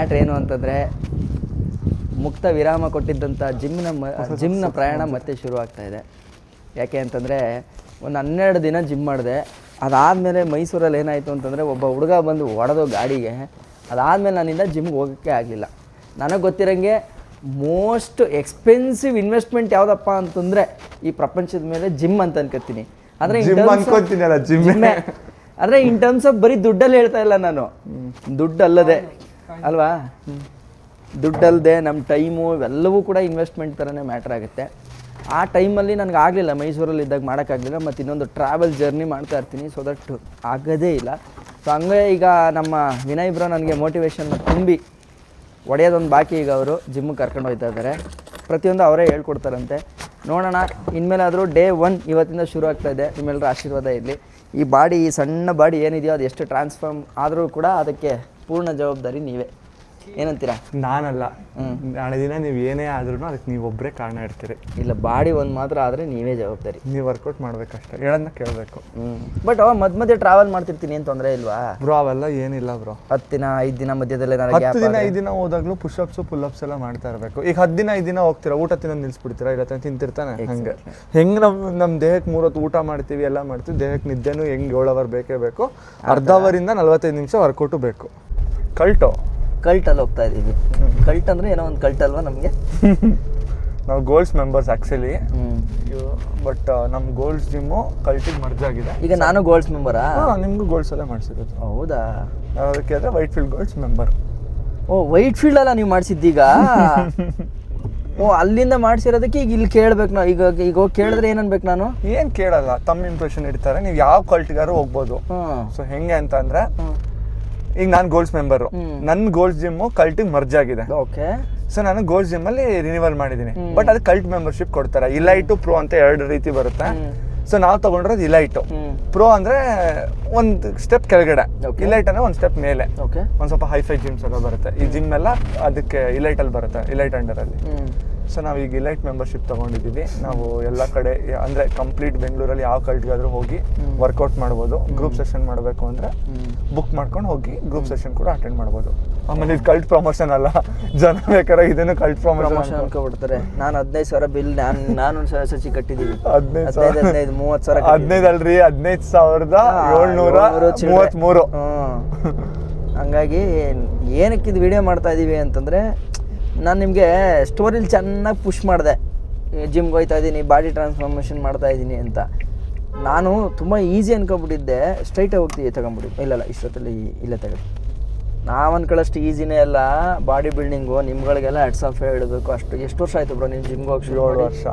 Matter ಏನು ಅಂತಂದರೆ ಮುಕ್ತ ವಿರಾಮ ಕೊಟ್ಟಿದ್ದಂಥ ಜಿಮ್ನ ಮ ಜಿಮ್ನ ಪ್ರಯಾಣ ಮತ್ತೆ ಶುರು ಆಗ್ತಾ ಇದೆ. ಯಾಕೆ ಅಂತಂದರೆ ಒಂದು ಹನ್ನೆರಡು ದಿನ ಜಿಮ್ ಮಾಡಿದೆ. ಅದಾದಮೇಲೆ ಮೈಸೂರಲ್ಲಿ ಏನಾಯಿತು ಅಂತಂದರೆ ಒಬ್ಬ ಹುಡುಗ ಬಂದು ಹೊಡೆದು ಗಾಡಿಗೆ. ಅದಾದಮೇಲೆ ನಾನಿಂದ ಜಿಮ್ಗೆ ಹೋಗೋಕ್ಕೆ ಆಗಲಿಲ್ಲ. ನನಗೆ ಗೊತ್ತಿರೋಂಗೆ ಮೋಸ್ಟ್ ಎಕ್ಸ್ಪೆನ್ಸಿವ್ ಇನ್ವೆಸ್ಟ್ಮೆಂಟ್ ಯಾವುದಪ್ಪ ಅಂತಂದರೆ ಈ ಪ್ರಪಂಚದ ಮೇಲೆ ಜಿಮ್ ಅಂತ ಅನ್ಕೋತೀನಿ. ಅಂದರೆ ಅಂದರೆ ಇನ್ ಟರ್ಮ್ಸ್ ಆಫ್ ಬರೀ ದುಡ್ಡಲ್ಲಿ ಹೇಳ್ತಾ ಇಲ್ಲ ನಾನು. ದುಡ್ಡು ಅಲ್ಲದೆ ಅಲ್ವಾ? ದುಡ್ಡಲ್ಲದೆ ನಮ್ಮ ಟೈಮು ಇವೆಲ್ಲವೂ ಕೂಡ ಇನ್ವೆಸ್ಟ್ಮೆಂಟ್ ಥರನೇ ಮ್ಯಾಟ್ರ್ ಆಗುತ್ತೆ. ಆ ಟೈಮಲ್ಲಿ ನನಗೆ ಆಗಲಿಲ್ಲ ಮೈಸೂರಲ್ಲಿ ಇದ್ದಾಗ ಮಾಡೋಕ್ಕಾಗಲಿಲ್ಲ, ಮತ್ತು ಇನ್ನೊಂದು ಟ್ರಾವೆಲ್ ಜರ್ನಿ ಮಾಡ್ತಾ ಇರ್ತೀನಿ. ಸೊ ದಟ್ ಆಗೋದೇ ಇಲ್ಲ. ಸೊ ಹಂಗೆ ಈಗ ನಮ್ಮ ವಿನಯ್ ಬ್ರೋ ನನಗೆ ಮೋಟಿವೇಶನ್ ತುಂಬಿ ಒಡೆಯೋದೊಂದು ಬಾಕಿ ಈಗ ಅವರು ಜಿಮ್ಮಿಗೆ ಕರ್ಕೊಂಡು ಹೋಗ್ತಾ ಇದ್ದಾರೆ. ಪ್ರತಿಯೊಂದು ಅವರೇ ಹೇಳ್ಕೊಡ್ತಾರಂತೆ. ನೋಡೋಣ, ಇನ್ಮೇಲಾದರೂ ಡೇ ಒನ್ ಇವತ್ತಿಂದ ಶುರು ಆಗ್ತಾ ಇದೆ. ನಿಮ್ಮೆಲ್ಲರ ಆಶೀರ್ವಾದ ಇರಲಿ. ಈ ಬಾಡಿ, ಈ ಸಣ್ಣ ಬಾಡಿ ಏನಿದೆಯೋ ಅದು ಎಷ್ಟು ಟ್ರಾನ್ಸ್ಫಾರ್ಮ್ ಆದರೂ ಕೂಡ ಅದಕ್ಕೆ ಪೂರ್ಣ ಜವಾಬ್ದಾರಿ ನೀವೇ. ಏನಂತೀರಾ? ನಾನಲ್ಲ. ನಾಳೆ ದಿನ ನೀವು ಏನೇ ಆದ್ರೂ ಅದಕ್ಕೆ ನೀವೊಬ್ಬರೇ ಕಾರಣ ಇರ್ತೀರಿ ಇಲ್ಲ ಬಾಡಿ ಒಂದು ಮಾತ್ರ ಆದರೆ ನೀವೇ ಜವಾಬ್ದಾರಿ. ನೀವು ವರ್ಕೌಟ್ ಮಾಡ್ಬೇಕಷ್ಟೇ. ಹೇಳೋದನ್ನ ಕೇಳಬೇಕು. ಬಟ್ ಅವ ಮದ್ ಮಧ್ಯೆ ಟ್ರಾವೆಲ್ ಮಾಡ್ತಿರ್ತೀನಿ ಏನು ತೊಂದರೆ ಇಲ್ವಾ? ಬ್ರೋ ಅವೆಲ್ಲ ಏನಿಲ್ಲ ಬ್ರೋ ಹತ್ತು ದಿನ ಐದು ದಿನ ಮಧ್ಯದಲ್ಲಿ ನನಗೆ ಹತ್ತು ದಿನ ಐದು ದಿನ ಅಪ್ಸ್ ಪುಲ್ ಅಪ್ಸ್ ಎಲ್ಲ ಮಾಡ್ತಾ ಇರಬೇಕು. ಈಗ ಹತ್ತು ದಿನ ಐದು ದಿನ ಹೋಗ್ತೀರಾ? ಊಟ ತಿನ್ನೋದು ನಿಲ್ಸ್ಬಿಡ್ತೀರಾ? ಇಲ್ಲ ತಾನೇ ತಿಂತಿರ್ತಾನೆ ಹಂಗೆ. ಹೆಂಗೆ ನಮ್ಮ ನಮ್ಮ ದೇಹಕ್ಕೆ ಮೂರೊತ್ತು ಊಟ ಮಾಡ್ತೀವಿ ಎಲ್ಲ ಮಾಡ್ತೀವಿ ದೇಹಕ್ಕೆ ನಿದ್ದೆನೂ ಹೆಂಗೆ ಏಳು ಅವರ್ ಬೇಕೇ ಬೇಕು. ಅರ್ಧ ಅವರಿಂದ ನಲ್ವತ್ತೈದು ನಿಮಿಷ ವರ್ಕೌಟು ಬೇಕು. ಕಲ್ಟು. ಕಲ್ಟಲ್ಲಿ ಹೋಗ್ತಾ ಇದ್ದೀವಿ. ಕಲ್ಟ್ ಅಂದರೆ ಏನೋ ಒಂದು ಕಲ್ಟ್ ಅಲ್ವಾ ನಮಗೆ? ನಾವು ಗೋಲ್ಸ್ ಮೆಂಬರ್ಸ್ ಆ್ಯಕ್ಚುಲಿ ಬಟ್ ನಮ್ಮ ಗೋಲ್ಸ್ ಜಿಮ್ಮು ಕಲ್ಟಿಗೆ ಮರ್ಜ್ ಆಗಿದೆ. ಈಗ ನಾನು ಗೋಲ್ಡ್ಸ್ ಮೆಂಬರಾ? ನಿಮಗೂ ಗೋಲ್ಸ್ ಅಲ್ಲೇ ಮಾಡಿಸಿರೋದು. ಹೌದಾ? ಅದಕ್ಕೆ ಅಂದರೆ Whitefield goals member oh white field ಅಲ್ಲ ನೀವು ಮಾಡಿಸಿದ್ದೀಗ? ಓ ಅಲ್ಲಿಂದ ಮಾಡಿಸಿರೋದಕ್ಕೆ ಈಗ ಇಲ್ಲಿ ಕೇಳ್ಬೇಕು ನಾವು. ಈಗ ಈಗ ಹೋಗಿ ಕೇಳಿದ್ರೆ ಏನನ್ಬೇಕು ಅನ್ಬೇಕು ನಾನು? ಏನು ಕೇಳಲ್ಲ ತಮ್ಮ ಇಂಪ್ರೆಷನ್ ಇಡ್ತಾರೆ ನೀವು ಯಾವ ಕಲ್ಟ್ಗಾರು ಹೋಗ್ಬೋದು. ಸೊ ಹೆಂಗೆ ಅಂತ ಅಂದ್ರೆ ಈಗ ನಾನು ಗೋಲ್ಡ್ಸ್ ಮೆಂಬರು ನನ್ನ ಗೋಲ್ಡ್ ಜಿಮ್ ಕಲ್ಟಿಗೆ ಮರ್ಜ್ ಆಗಿದೆ. ಓಕೆ. ಸೊ ನಾನು ಗೋಲ್ಡ್ ಜಿಮ್ ಅಲ್ಲಿ ರಿನಿವಲ್ ಮಾಡಿದ್ದೀನಿ ಬಟ್ ಅದು ಕಲ್ಟ್ ಮೆಂಬರ್ಶಿಪ್ ಕೊಡ್ತಾರೆ. ಇಲೈಟು ಪ್ರೋ ಅಂತ ಎರಡು ರೀತಿ ಬರುತ್ತೆ. ಸೊ ನಾವು ತಗೊಂಡಿರೋದು ಇಲೈಟು ಪ್ರೋ ಅಂದ್ರೆ ಒಂದು ಸ್ಟೆಪ್ ಕೆಳಗಡೆ. ಇಲೈಟ್ ಅಂದ್ರೆ ಒಂದು ಸ್ಟೆಪ್ ಮೇಲೆ. ಓಕೆ. ಒಂದು ಸ್ವಲ್ಪ ಹೈಫೈ ಜಿಮ್ಸ್ ಎಲ್ಲ ಬರುತ್ತೆ. ಈ ಜಿಮ್ ಎಲ್ಲ ಅದಕ್ಕೆ ಇಲೈಟ್ ಅಲ್ಲಿ ಬರುತ್ತೆ. ಇಲೈಟ್ ಅಂಡರ್ ಅಲ್ಲಿ. ಸೊ ನಾವು ಈಗ ಇಲೈಟ್ ಮೆಂಬರ್ಶಿಪ್ ತಗೊಂಡಿದ್ದೀವಿ ನಾವು ಎಲ್ಲ ಕಡೆ ಅಂದರೆ ಕಂಪ್ಲೀಟ್ ಬೆಂಗಳೂರಲ್ಲಿ ಯಾವ ಕಲ್ಟ್ಗಾದ್ರೂ ಹೋಗಿ ವರ್ಕೌಟ್ ಮಾಡ್ಬೋದು. ಗ್ರೂಪ್ ಸೆಷನ್ ಮಾಡಬೇಕು ಅಂದರೆ ಬುಕ್ ಮಾಡ್ಕೊಂಡು ಹೋಗಿ ಗ್ರೂಪ್ ಸೆಷನ್ ಕೂಡ ಅಟೆಂಡ್ ಮಾಡ್ಬೋದು. ಆಮೇಲೆ ಇದು ಕಲ್ಟ್ ಪ್ರಮೋಷನ್ ಅಲ್ಲ. ಜನ ಬೇಕಾದ್ರೆ ಇದನ್ನು ಕಲ್ಟ್ ಪ್ರಮೋಷನ್ ಅನ್ಕೊಬಿಡ್ತಾರೆ. ನಾನು ಹದಿನೈದು ಸಾವಿರ ಬಿಲ್ ನಾನು ನಾನು ಸಾವಿರ ಸಚಿ ಕಟ್ಟಿದ್ದೀವಿ ಹದಿನೈದು ಹದಿನೈದು ಹದಿನೈದು ಮೂವತ್ತು ಸಾವಿರ ಹದಿನೈದು ಅಲ್ರಿ ಹದಿನೈದು ಸಾವಿರದ ಏಳ್ನೂರ. ಮೂವತ್ತ್ಮೂರು. ಹಂಗಾಗಿ ಏನಕ್ಕೆ ಇದು ವಿಡಿಯೋ ಮಾಡ್ತಾ ಇದ್ದೀವಿ ಅಂತಂದರೆ ನಾನು ನಿಮಗೆ ಸ್ಟೋರಿಲಿ ಚೆನ್ನಾಗಿ ಪುಷ್ ಮಾಡಿದೆ. ಜಿಮ್ಗೆ ಹೋಗ್ತಾ ಇದ್ದೀನಿ ಬಾಡಿ ಟ್ರಾನ್ಸ್ಫಾರ್ಮೇಷನ್ ಮಾಡ್ತಾ ಇದ್ದೀನಿ ಅಂತ. ನಾನು ತುಂಬ ಈಸಿ ಅನ್ಕೊಬಿಟ್ಟಿದ್ದೆ. ಸ್ಟ್ರೈಟಾಗಿ ಹೋಗ್ತೀವಿ ತಗೊಂಬಿಡಿ. ಇಲ್ಲ ಇಲ್ಲ ಇಷ್ಟೊತ್ತಲ್ಲಿ ಇಲ್ಲೇ ತಗೊಳ್ಳಿ. ನಾವು ಅಂದ್ಕೊಳ್ಳೋಷ್ಟು ಈಸಿನೇ ಅಲ್ಲ. ಬಾಡಿ ಬಿಲ್ಡಿಂಗು ನಿಮ್ಗಳಿಗೆಲ್ಲ ಆಫ್ ಹೇಳಬೇಕು. ಅಷ್ಟು ಎಷ್ಟು ವರ್ಷ ಆಯಿತು ಬ್ರೋ ನೀವು ಜಿಮ್ಗೆ ಹೋಗಿ ಏಳು ವರ್ಷ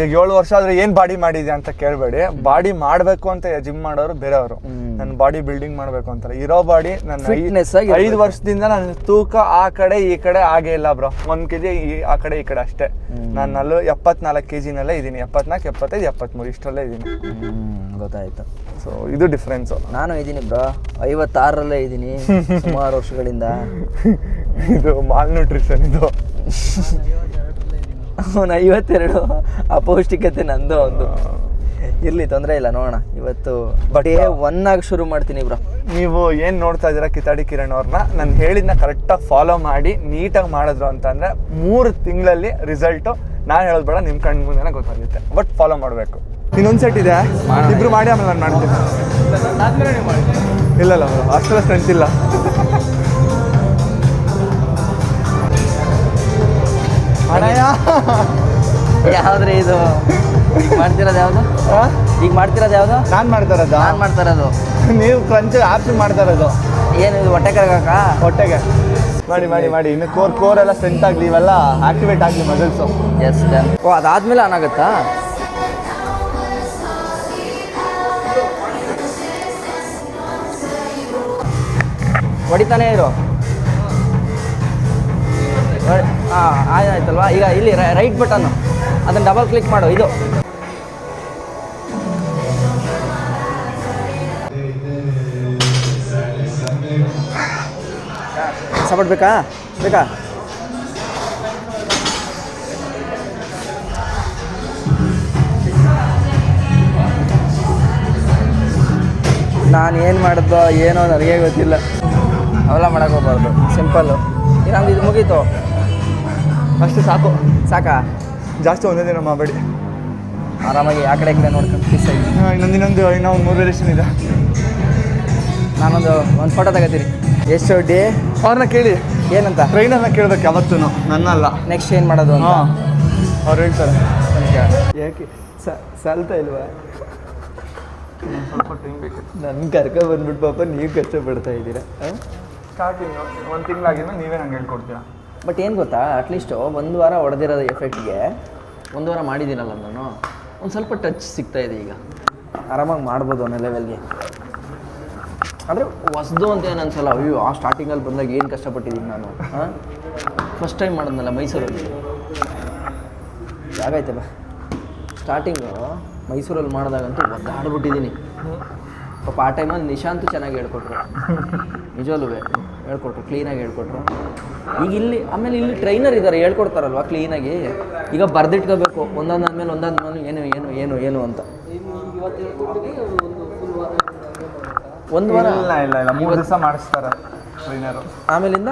ಈಗ ಏಳು ವರ್ಷ ಆದ್ರೆ ಏನ್ ಬಾಡಿ ಮಾಡಿದೆ ಅಂತ ಕೇಳಬೇಡಿ. ಬಾಡಿ ಮಾಡ್ಬೇಕು ಅಂತ ಜಿಮ್ ಮಾಡೋರು ಬೇರೆಯವರು. ನನ್ನ ಬಾಡಿ ಬಿಲ್ಡಿಂಗ್ ಮಾಡ್ಬೇಕು ಅಂತಾರೆ. ಇರೋ ಬಾಡಿ ನನ್ನ ಐದು ವರ್ಷದಿಂದ ನನ್ನ ತೂಕ ಆ ಕಡೆ ಈ ಕಡೆ ಆಗೇ ಇಲ್ಲ ಬ್ರೋ. ಒಂದ್ ಕೆಜಿ ಈ ಆ ಕಡೆ ಈ ಕಡೆ ಅಷ್ಟೇ. ನಾನು ನಲ್ವ ಎಪ್ಪತ್ನಾಲ್ಕು ಕೆ ಜಿನಲ್ಲೇ ಇದ್ದೀನಿ. ಎಪ್ಪತ್ನಾಲ್ಕು ಎಪ್ಪತ್ತೈದು ಎಪ್ಪತ್ಮೂರು ಇಷ್ಟರಲ್ಲೇ ಇದ್ದೀನಿ. ಗೊತ್ತಾಯ್ತು. ಸೊ ಇದು ಡಿಫ್ರೆನ್ಸ್ ನಾನು ಇದ್ದೀನಿ ಬ್ರೋ. ಐವತ್ತಾರರಲ್ಲೇ ಇದ್ದೀನಿ. ಸುಮಾರು ವರ್ಷಗಳಿಂದ. ಇದು ಮಾಲ್ ನ್ಯೂಟ್ರಿಷನ್ ಇದು. ಅವನು ಐವತ್ತೆರಡು ಅಪೌಷ್ಟಿಕತೆ ನಂದು ಒಂದು. ಇರ್ಲಿ ತೊಂದರೆ ಇಲ್ಲ ನೋಡೋಣ. ಇವತ್ತು ಡೇ ಒನ್ ಆಗಿ ಶುರು ಮಾಡ್ತೀನಿ ಬ್ರೋ. ನೀವು ಏನು ನೋಡ್ತಾ ಇದ್ದೀರಾ ಕಿತಾಡಿ ಕಿರಣ್ ಅವ್ರನ್ನ? ನಾನು ಹೇಳಿದ್ನ ಕರೆಕ್ಟಾಗಿ ಫಾಲೋ ಮಾಡಿ ನೀಟಾಗಿ ಮಾಡಿದ್ರು ಅಂತಂದರೆ ಮೂರು ತಿಂಗಳಲ್ಲಿ ರಿಸಲ್ಟು ನಾನು ಹೇಳೋದು ಬೇಡ ನಿಮ್ಮ ಕಣ್ಣು ಮುಂದೆನೇ ಗೊತ್ತಾಗುತ್ತೆ ಬಟ್ ಫಾಲೋ ಮಾಡಬೇಕು. ಇನ್ನೊಂದು ಸೆಟ್ ಇದೆ. ಇಬ್ರು ಮಾಡಿ ಆಮೇಲೆ ನಾನು ಮಾಡ್ತೀನಿ. ಇಲ್ಲ ಇಲ್ಲ ಅಷ್ಟೆಲ್ಲ ಸ್ಟ್ರೆಂತ್ ಇಲ್ಲ. ಯಾವ್ದ್ರಿ ಇದು? ಈಗ ಮಾಡ್ತಿರೋದು ಯಾವುದು? ಈಗ ಮಾಡ್ತಿರೋದು ಯಾವುದು? ನಾನು ಮಾಡ್ತಾ ಇರೋದು ನಾನು ಮಾಡ್ತಾ ಇರೋದು ನೀವು ಕ್ರಂಚ್ ಆಪ್ಷನ್ ಮಾಡ್ತಾ ಇರೋದು ಏನು ಇದು ಹೊಟ್ಟೆ ಕರಗಾಕ ಹೊಟ್ಟೆಗೆ. ಮಾಡಿ ಮಾಡಿ ಮಾಡಿ. ಇನ್ನು ಕೋರ್ ಕೋರ್ ಎಲ್ಲ ಸ್ಟ್ರೆಂತ್ ಆಗಲಿ ಇವೆಲ್ಲ ಆಕ್ಟಿವೇಟ್ ಆಗಲಿ ಮಸಲ್ಸು ಎಸ್ ಡನ್ ಓ ಅದಾದ್ಮೇಲೆ ಆನ್ ಆಗುತ್ತಾ? ಹೊಡಿತಾನೆ ಇರು. ಆಯ್ತಲ್ವಾ? ಈಗ ಇಲ್ಲಿ ರೈಟ್ ಬಟನ್ ಅದನ್ನು ಡಬಲ್ ಕ್ಲಿಕ್ ಮಾಡು, ಇದು. ಸಪೋರ್ಟ್ ಬೇಕಾ ಬೇಕಾ? ನಾನು ಏನು ಮಾಡಿದ್ದೋ ಏನೋ ನನಗೆ ಗೊತ್ತಿಲ್ಲ. ಅವೆಲ್ಲ ಮಾಡಕ್ಕೆ ಹೋಗ್ಬಾರ್ದು. ಸಿಂಪಲ್ಲು ಇನ್ನೊಂದು ಇದು ಮುಗೀತು. ಅಷ್ಟು ಸಾಕು. ಸಾಕಾ? ಜಾಸ್ತಿ ಒಂದೇ ದಿನ ಮಾಡಬೇಡಿ. ಆರಾಮಾಗಿ ಆ ಕಡೆ ಈ ಕಡೆ ನೋಡ್ಕೊಂಡು ಪೀಸ್ ಆಗಿ ಇನ್ನೊಂದು ಇನ್ನೊಂದು ಇನ್ನೂ ಒಂದು ಮೂರು ರಿಲೇಷನ್ ಇದೆ. ನಾನೊಂದು ಒಂದು ಫೋಟೋ ತಗೋತೀನಿ ಎಷ್ಟು ಡೇ ಅವ್ರನ್ನ ಕೇಳಿ. ಏನಂತ? ಟ್ರೈನರ್ನ ಕೇಳಬೇಕು ಯಾವತ್ತೂ ನನ್ನಲ್ಲ. ನೆಕ್ಸ್ಟ್ ಏನು ಮಾಡೋದು ಅಂತ? ಹಾಂ ಅವ್ರು ಹೇಳ್ತಾರೆ. ಯಾಕೆ? ಸಲ್ತಾ ಇಲ್ವಾ? ಸ್ವಲ್ಪ ಟೈಮ್ ಬೇಕು. ನನ್ನ ಕರ್ಕ ಬಂದ್ಬಿಟ್ಟು ಪಾಪ ನೀವು ಕಷ್ಟಪಡ್ತಾ ಇದ್ದೀರಾ ಸ್ಟಾರ್ಟಿಂಗ್ ಒಂದು ತಿಂಗಳಾಗಿನ ನೀವೇ ನಂಗೆ ಹೇಳ್ಕೊಡ್ತೀರಾ? ಬಟ್ ಏನು ಗೊತ್ತಾ? ಅಟ್ಲೀಸ್ಟು ಒಂದು ವಾರ ಹೊಡೆದಿರೋದು ಎಫೆಕ್ಟ್ಗೆ ಒಂದು ವಾರ ಮಾಡಿದ್ದೀನಲ್ಲ ನಾನು. ಒಂದು ಸ್ವಲ್ಪ ಟಚ್ ಸಿಗ್ತಾ ಇದೆ ಈಗ. ಆರಾಮಾಗಿ ಮಾಡ್ಬೋದು ಅನ್ನೋ ಲೆವೆಲ್ಗೆ ಆದರೆ ಹೊಸ್ದು ಅಂತ ಏನು ಅನ್ಸಲ್ಲ ಅಯ್ಯೋ, ಆ ಸ್ಟಾರ್ಟಿಂಗಲ್ಲಿ ಬಂದಾಗ ಏನು ಕಷ್ಟಪಟ್ಟಿದ್ದೀನಿ ನಾನು ಫಸ್ಟ್ ಟೈಮ್ ಮಾಡಿದ್ನಲ್ಲ ಮೈಸೂರಲ್ಲಿ. ಯಾಗೈತೆ ಬಾ ಸ್ಟಾರ್ಟಿಂಗು ಮೈಸೂರಲ್ಲಿ ಮಾಡಿದಾಗಂತೂ ಒದ್ದಾಡ್ಬಿಟ್ಟಿದ್ದೀನಿ. ಪಾಪ ಆ ಟೈಮಲ್ಲಿ ನಿಶಾಂತು ಚೆನ್ನಾಗಿ ಹೇಳ್ಕೊಟ್ರು. ನಿಜವಲ್ಲೂ ಹೇಳ್ಕೊಟ್ರು ಕ್ಲೀನಾಗಿ ಹೇಳ್ಕೊಟ್ರು. ಈಗ ಇಲ್ಲಿ ಆಮೇಲೆ ಇಲ್ಲಿ ಟ್ರೈನರ್ ಇದ್ದಾರೆ ಹೇಳ್ಕೊಡ್ತಾರಲ್ವ ಕ್ಲೀನಾಗಿ ಈಗ ಬರ್ದಿಟ್ಕೋಬೇಕು ಒಂದೊಂದು ಆದಮೇಲೆ ಒಂದೊಂದು ಮೇಲೆ ಏನು ಏನು ಏನು ಏನು ಅಂತ. ಒಂದು ವಾರ? ಇಲ್ಲ ಇಲ್ಲ ಇಲ್ಲ ಮೂರು ದಿವಸ ಮಾಡಿಸ್ತಾರೆ ಟ್ರೈನರು ಆಮೇಲಿಂದ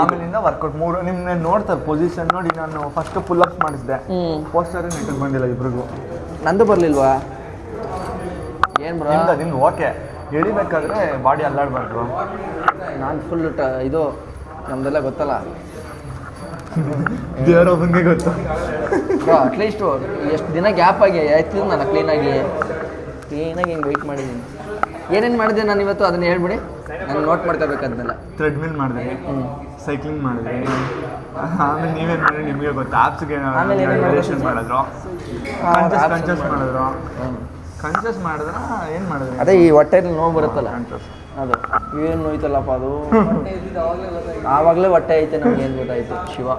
ಆಮೇಲಿಂದ ವರ್ಕೌಟ್ ಮೂರು ನಿಮ್ಮನ್ನ ನೋಡ್ತಾರೆ ಪೊಸಿಷನ್ ನೋಡಿ ನಾನು ಫಸ್ಟ್ ಪುಲ್ ಅಪ್ ಮಾಡಿಸಿದೆ ಪೋಸ್ಟರ್ ನೆಟ್ಟಿಗೆ ಬಂದಿಲ್ಲ ಇಬ್ರಿಗೂ. ನಂದು ಬರಲಿಲ್ವಾ? ಏನು ಬ್ರೋ ನಿಮ್ದು ನಿಮ್ದು ಓಕೆ. ಎಳಿಬೇಕಾದ್ರೆ ಬಾಡಿ ಅಲ್ಲಾಡಬಾರ್ದು. ನಾನು ಫುಲ್ ಟ ಇದು ನಮ್ದೆಲ್ಲ ಗೊತ್ತಲ್ಲ. ದೇವರೊಬ್ಬನಿಗೆ ಗೊತ್ತು. ಬ್ರೋ ಅಟ್ಲೀಸ್ಟು ಎಷ್ಟು ದಿನ ಗ್ಯಾಪ್ ಆಗಿ ಆಯ್ತು ನಾನು ಕ್ಲೀನಾಗಿ ಕ್ಲೀನಾಗಿ ಹಿಂಗೆ ವೆಯ್ಟ್ ಮಾಡಿದ್ದೀನಿ ಏನೇನು ಮಾಡಿದೆ ನಾನು ಇವತ್ತು? ಅದನ್ನ ಹೇಳ್ಬಿಡಿ. ನಾನು ನೋಟ್ ಮಾಡ್ಕೋಬೇಕು ಅದನ್ನೆಲ್ಲ ಥ್ರೆಡ್ಮಿಲ್ ಮಾಡಿದೆ ಸೈಕ್ಲಿಂಗ್ ಮಾಡಿದೆ. ಆಮೇಲೆ ನೀವೇನು ಮಾಡಿ ನಿಮಗೆ ಗೊತ್ತು? ಆಪ್ಸ್ಗೆ ಮಾಡಿದ್ರು? ಮಾಡಿದ್ರಿ? ಮಾಡಿದ್ರು? ಕನ್ಸಸ್ ಮಾಡಿದ್ರು. ಏನು ಮಾಡಿದ್ರಿ? ಅದೇ ಈ ಹೊಟ್ಟೆಲಿ ನೋವು ಬರುತ್ತಲ್ಲ. ಅದು. ಏನು ನೋಯ್ತಲ್ಲಪ್ಪ ಅದು? ಆವಾಗಲೇ ಹೊಟ್ಟೆ ಐತೆ ನಮ್ಗೆ ಏನು ಗೊತ್ತಾಯ್ತು? ಶಿವ.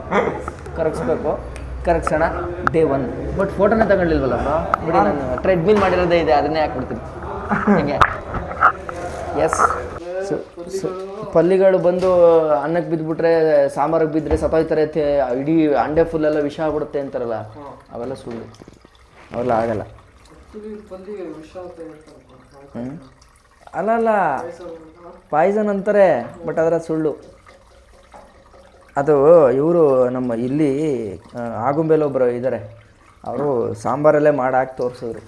ಕರಗಿಸ್ಬೇಕು. ಕರಗಿಸೋಣ. ಡೇ ಒನ್ ಬಟ್ ಫೋಟೋನೇ ತಗೊಂಡಿಲ್ವಲ್ಲಪ್ಪ? ಬಿಡಿ ನಾನು ಟ್ರೆಡ್ಮಿಲ್ ಮಾಡಿರೋದೇ ಇದೆ ಅದನ್ನೇ ಹಾಕ್ಬಿಡ್ತೀನಿ. ಹಿಂಗೆ. ಎಸ್ ಪಲ್ಲಿಗಳು ಬಂದು ಅನ್ನಕ್ಕೆ ಬಿದ್ದುಬಿಟ್ರೆ ಸಾಂಬಾರಿಗೆ ಬಿದ್ದರೆ ಸತ್ತೋಯ್ತಾರೆ ತೆ- ಇಡೀ ಅಂಡೆ ಫುಲ್ಲೆಲ್ಲ ವಿಷ ಆಗ್ಬಿಡುತ್ತೆ ಅಂತಾರಲ್ಲ ಅವೆಲ್ಲ ಸುಳ್ಳು. ಅವೆಲ್ಲ ಆಗಲ್ಲ? ಅಲ್ಲ ಅಲ್ಲ. ಪಾಯ್ಸನ್ ಅಂತಾರೆ, ಬಟ್ ಅದರ ಸುಳ್ಳು. ಅದು ಇವರು ನಮ್ಮ ಇಲ್ಲಿ ಆಗುಂಬೆಲೊಬ್ಬರು ಇದ್ದಾರೆ ಅವರು ಸಾಂಬಾರಲ್ಲೇ ಮಾಡಾಕಿ ತೋರಿಸಿದ್ರು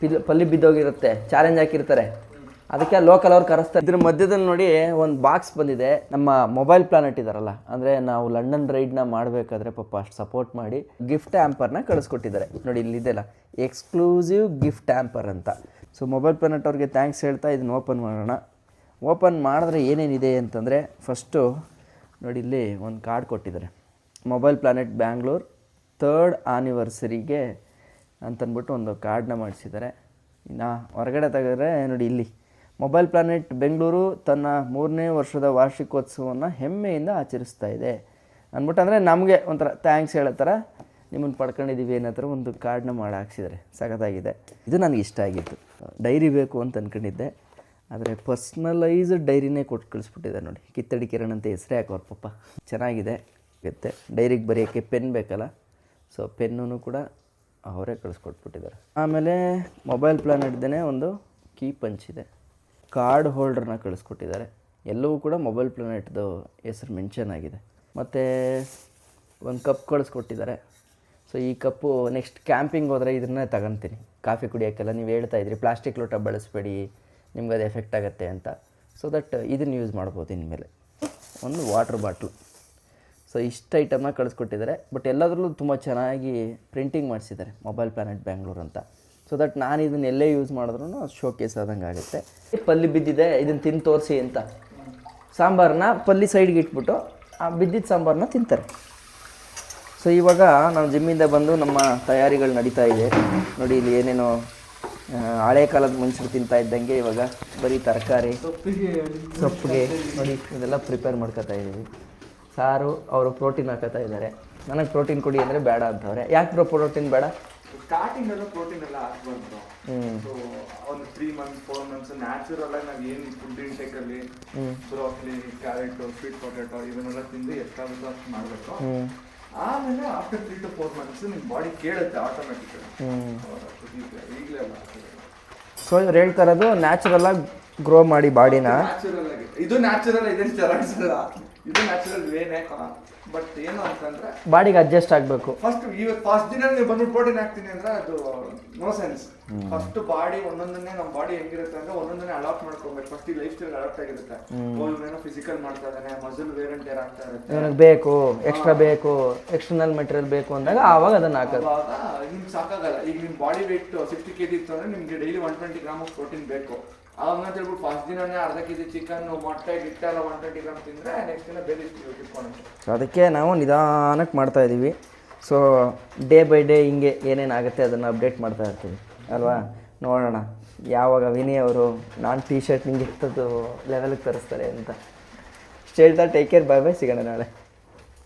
ಪಿಲ್, ಪಲ್ಲಿ ಬಿದ್ದೋಗಿರುತ್ತೆ. ಚಾಲೆಂಜ್ ಹಾಕಿರ್ತಾರೆ. ಅದಕ್ಕೆ ಲೋಕಲ್ ಅವ್ರು ಕರೆಸ್ತಾರೆ ಇದ್ರ ಮಧ್ಯದಲ್ಲಿ ನೋಡಿ ಒಂದು ಬಾಕ್ಸ್ ಬಂದಿದೆ. ನಮ್ಮ ಮೊಬೈಲ್ ಪ್ಲಾನೆಟ್ ಇದಾರಲ್ಲ, ಅಂದರೆ ನಾವು ಲಂಡನ್ ರೈಡ್ನ ಮಾಡಬೇಕಾದ್ರೆ ಪಾಪ ಅಷ್ಟು ಸಪೋರ್ಟ್ ಮಾಡಿ ಗಿಫ್ಟ್ ಆ್ಯಂಪರ್ನ ಕಳಿಸ್ಕೊಟ್ಟಿದ್ದಾರೆ. ನೋಡಿ ಇಲ್ಲಿದೆಲ್ಲ ಎಕ್ಸ್ಕ್ಲೂಸಿವ್ ಗಿಫ್ಟ್ ಆ್ಯಂಪರ್ ಅಂತ. ಸೊ ಮೊಬೈಲ್ ಪ್ಲಾನೆಟ್ ಅವ್ರಿಗೆ ಥ್ಯಾಂಕ್ಸ್ ಹೇಳ್ತಾ ಇದನ್ನ ಓಪನ್ ಮಾಡೋಣ. ಓಪನ್ ಮಾಡಿದ್ರೆ ಏನೇನಿದೆ ಅಂತಂದರೆ ಫಸ್ಟು ನೋಡಿ ಇಲ್ಲಿ ಒಂದು ಕಾರ್ಡ್ ಕೊಟ್ಟಿದ್ದಾರೆ. ಮೊಬೈಲ್ ಪ್ಲಾನೆಟ್ ಬ್ಯಾಂಗ್ಳೂರ್ ತರ್ಡ್ ಆನಿವರ್ಸರಿಗೆ ಅಂತಂದ್ಬಿಟ್ಟು ಒಂದು ಕಾರ್ಡನ್ನ ಮಾಡಿಸಿದ್ದಾರೆ. ಇನ್ನು ಹೊರಗಡೆ ತೆಗೆದ್ರೆ ನೋಡಿ ಇಲ್ಲಿ. ಮೊಬೈಲ್ ಪ್ಲಾನೆಟ್ ಬೆಂಗಳೂರು ತನ್ನ ಮೂರನೇ ವರ್ಷದ ವಾರ್ಷಿಕೋತ್ಸವವನ್ನು ಹೆಮ್ಮೆಯಿಂದ ಆಚರಿಸ್ತಾ ಇದೆ. ಅಂದ್ಬಿಟ್ಟು ಅಂದರೆ ನಮಗೆ ಒಂಥರ ಥ್ಯಾಂಕ್ಸ್ ಹೇಳೋ ಥರ ನಿಮ್ಮನ್ನು ಪಡ್ಕೊಂಡಿದ್ದೀವಿ ಅನ್ನೋ ಥರ ಒಂದು ಕಾರ್ಡ್ನ ಮಾಡಿ ಹಾಕ್ಸಿದ್ದಾರೆ ಸಖತ್ತಾಗಿದೆ. ಇದು ನನಗೆ ಇಷ್ಟ ಆಗಿತ್ತು. ಡೈರಿ ಬೇಕು ಅಂತ ಅಂದ್ಕೊಂಡಿದ್ದೆ ಆದರೆ ಪರ್ಸ್ನಲೈಸ್ಡ್ ಡೈರಿನೇ ಕೊಟ್ಟು ಕಳಿಸ್ಬಿಟ್ಟಿದ್ದಾರೆ ನೋಡಿ. ಕಿತ್ತಡಿ ಕಿರಣ್ ಅಂತ ಹೆಸರೇ ಹಾಕೋರು ಪಪ್ಪ ಚೆನ್ನಾಗಿದೆ ಇರುತ್ತೆ ಡೈರಿಗೆ ಬರೆಯೋಕ್ಕೆ ಪೆನ್ ಬೇಕಲ್ಲ. ಸೊ ಪೆನ್ನು ಕೂಡ ಅವರೇ ಕಳಿಸ್ಕೊಟ್ಬಿಟ್ಟಿದ್ದಾರೆ. ಆಮೇಲೆ ಮೊಬೈಲ್ ಪ್ಲಾನ್ ಹಿಡ್ದೇ ಒಂದು ಕೀ ಪಂಚ್ ಇದೆ. ಕಾರ್ಡ್ ಹೋಲ್ಡರ್ನ ಕಳಿಸ್ಕೊಟ್ಟಿದ್ದಾರೆ. ಎಲ್ಲವೂ ಕೂಡ ಮೊಬೈಲ್ ಪ್ಲಾನೆಟ್ದು ಹೆಸರು ಮೆನ್ಷನ್ ಆಗಿದೆ. ಮತ್ತು ಒಂದು ಕಪ್ ಕಳಿಸ್ಕೊಟ್ಟಿದ್ದಾರೆ. ಸೊ ಈ ಕಪ್ಪು ನೆಕ್ಸ್ಟ್ ಕ್ಯಾಂಪಿಂಗ್ ಹೋದರೆ ಇದನ್ನೇ ತಗೊತೀನಿ. ಕಾಫಿ ಕುಡಿಯೋಕ್ಕೆಲ್ಲ ನೀವು ಹೇಳ್ತಾ ಇದ್ರಿ ಪ್ಲಾಸ್ಟಿಕ್ ಲೋಟ ಬಳಸಬೇಡಿ ನಿಮ್ಗೆ ಅದು ಎಫೆಕ್ಟ್ ಆಗುತ್ತೆ ಅಂತ. ಸೊ ದಟ್ ಇದನ್ನು ಯೂಸ್ ಮಾಡ್ಬೋದು ಇನ್ಮೇಲೆ. ಒಂದು ವಾಟ್ರ್ ಬಾಟ್ಲು ಸೊ ಇಷ್ಟು ಐಟಮ್ನ ಕಳಿಸ್ಕೊಟ್ಟಿದ್ದಾರೆ. ಬಟ್ ಎಲ್ಲದರಲ್ಲೂ ತುಂಬ ಚೆನ್ನಾಗಿ ಪ್ರಿಂಟಿಂಗ್ ಮಾಡಿಸಿದ್ದಾರೆ ಮೊಬೈಲ್ ಪ್ಲಾನೆಟ್ ಬ್ಯಾಂಗ್ಳೂರ್ ಅಂತ. ಸೊ ದಟ್ ನಾನು ಇದನ್ನ ಎಲ್ಲೇ ಯೂಸ್ ಮಾಡಿದ್ರೂ ಶೋ ಕೇಸ್ ಆದಂಗೆ ಆಗುತ್ತೆ. ಪಲ್ಲಿ ಬಿದ್ದಿದೆ ಇದನ್ನು ತಿಂದು ತೋರಿಸಿ ಅಂತ. ಸಾಂಬಾರನ್ನ ಪಲ್ಲಿ ಸೈಡ್ಗೆ ಇಟ್ಬಿಟ್ಟು ಆ ಬಿದ್ದಿದ್ದ ಸಾಂಬಾರನ್ನ ತಿಂತಾರೆ. ಸೊ ಇವಾಗ ನಾವು ಜಿಮ್ಮಿಂದ ಬಂದು ನಮ್ಮ ತಯಾರಿಗಳು ನಡೀತಾ ಇದೆ. ನೋಡಿ ಇಲ್ಲಿ ಏನೇನೋ ಹಳೆ ಕಾಲದ ಮನುಷ್ಯರು ತಿಂತಾ ಇದ್ದಂಗೆ ಇವಾಗ ಬರೀ ತರಕಾರಿ ಸೊಪ್ಪಿಗೆ ನೋಡಿ ಇದೆಲ್ಲ ಪ್ರಿಪೇರ್ ಮಾಡ್ಕೋತಾ ಇದ್ದೀವಿ. ಸಾರು ಅವರು ಪ್ರೋಟೀನ್ ಹಾಕೋತಾ ಇದ್ದಾರೆ. ನನಗೆ ಪ್ರೋಟೀನ್ ಕೊಡಿ ಅಂದರೆ ಬೇಡ ಅಂತವ್ರೆ. ಯಾಕೆ ಬ್ರೋ ಪ್ರೋಟೀನ್ ಬೇಡ? ಸ್ಟಾರ್ಟಿಂಗ್ ಎಲ್ಲ ಪ್ರೋಟೀನ್ ಎಲ್ಲ ಹಾಕ್ಬಾರ್ದು. ಸೊ ಒಂದು three months four months natural ಆಗಿ ನಾವು ಏನು ಫುಡ್ ಇಂಟೇಕ್ ಅಲ್ಲಿ ಬ್ರೋಕ್ಲಿ ಕ್ಯಾರೆಟ್ ಸ್ವೀಟ್ ಪೊಟ್ಯಾಟೊ ಇವನ್ನೆಲ್ಲ ತಿಂದು ಎಷ್ಟಾಗುತ್ತೋ ಅಷ್ಟು ಮಾಡಬೇಕು. ಆಮೇಲೆ after three to four months ನಿಮ್ಮ ಬಾಡಿ ಕೇಳುತ್ತೆ ಆಟೋಮೆಟಿಕ್ ಈಗಲೇ ಅಲ್ಲ ಸೊ ಇವ್ರು ಹೇಳ್ತಾ ಇರೋದು ನ್ಯಾಚುರಲ್ ಆಗಿ ಗ್ರೋ ಮಾಡಿ ಬಾಡಿನ ನ್ಯಾಚುರಲ್ ಆಗಿ ಇದು ನ್ಯಾಚುರಲ್ ಇದೆ ಸ್ಟೆರಾಯ್ಡ್ಸ್ ಅಲ್ಲ ಇದು ನ್ಯಾಚುರಲ್ ವೇನೆ ಬಟ್ ಏನು ಅಂತಂದ್ರೆ ಬಾಡಿಗೆ ಅಡ್ಜಸ್ಟ್ ಆಗಬೇಕು. ಫಸ್ಟ್ ಇವತ್ತು ಫಸ್ಟ್ ದಿನ ನೀವು ಬಂದ್ಬಿಟ್ಟು ಪ್ರೋಟೀನ್ ಹಾಕ್ತೀನಿ ಅಂದ್ರೆ ಅದು ನೋ ಸೆನ್ಸ್ ಫಸ್ಟ್ ಬಾಡಿ ಒಂದೊಂದನ್ನೇ ನಮ್ಮ ಬಾಡಿ ಹೆಂಗಿರುತ್ತೆ ಅಂದ್ರೆ ಒಂದೊಂದನ್ನೇ ಅಡಾಪ್ಟ್ ಮಾಡ್ಕೊಬೇಕು. ಫಸ್ಟ್ ಈ ಲೈಫ್ ಸ್ಟೈಲ್ ಅಡಾಪ್ಟ್ ಆಗಿರುತ್ತೆ ಏನೋ ಫಿಸಿಕಲ್ ಮಾಡ್ತಾ ಇದ್ದಾನೆ ಮಸಲ್ ವೇರ್ ಅಂಡ್ ಟೇರ್ ಆಗ್ತಾ ಇರುತ್ತೆ. ನನಗೆ ಬೇಕು? ಎಕ್ಸ್ಟ್ರಾ ಬೇಕು ಎಕ್ಸ್ಟರ್ನಲ್ ಮೆಟೀರಿಯಲ್ ಬೇಕು ಅಂದಾಗ ಆವಾಗ ಅದನ್ನ ಹಾಕೋದು. ಆವಾಗ ನಿಮ್ಗೆ ಸಾಕಾಗಲ್ಲ. ಈಗ ನಿಮ್ body weight sixty K G ಇತ್ತು ಅಂದ್ರೆ ನಿಮ್ಗೆ daily one twenty gram of protein ಬೇಕು. ಅವಾಗ ಹೇಳ್ಬಿಟ್ಟು ಫಸ್ಟ್ ದಿನನೇ ಅರ್ಧ ಕೆ ಜಿ ಚಿಕನ್ ಮೊಟ್ಟೆ ಗಿಟ್ಟೆ ಎಲ್ಲ ಒನ್ ಟ್ವೆಂಟಿ ಗ್ರಾಮ್ ತಿಂದ್ರೆ ನೆಕ್ಸ್ಟ್ ದಿನ ಬೇರೆ ಇಟ್ಕೊಂಡು ಅದಕ್ಕೆ ನಾವು ನಿಧಾನಕ್ಕೆ ಮಾಡ್ತಾ ಇದ್ದೀವಿ. ಸೊ ಡೇ ಬೈ ಡೇ ಹಿಂಗೆ ಏನೇನಾಗುತ್ತೆ ಅದನ್ನು ಅಪ್ಡೇಟ್ ಮಾಡ್ತಾ ಇರ್ತೀವಿ. ಅಲ್ವಾ? ನೋಡೋಣ. ಯಾವಾಗ ವಿನಿ ಅವರು ನಾನು ಟೀ ಶರ್ಟ್ ನಿಂಗೆ ಎತ್ತದ್ದು ಲೆವೆಲ್ಗೆ ತರಿಸ್ತಾರೆ ಅಂತ. ಹೇಳ್ತಾ ಟೇಕ್ ಕೇರ್ ಬೈ ಬೈ ಸಿಗೋಣ ನಾಳೆ.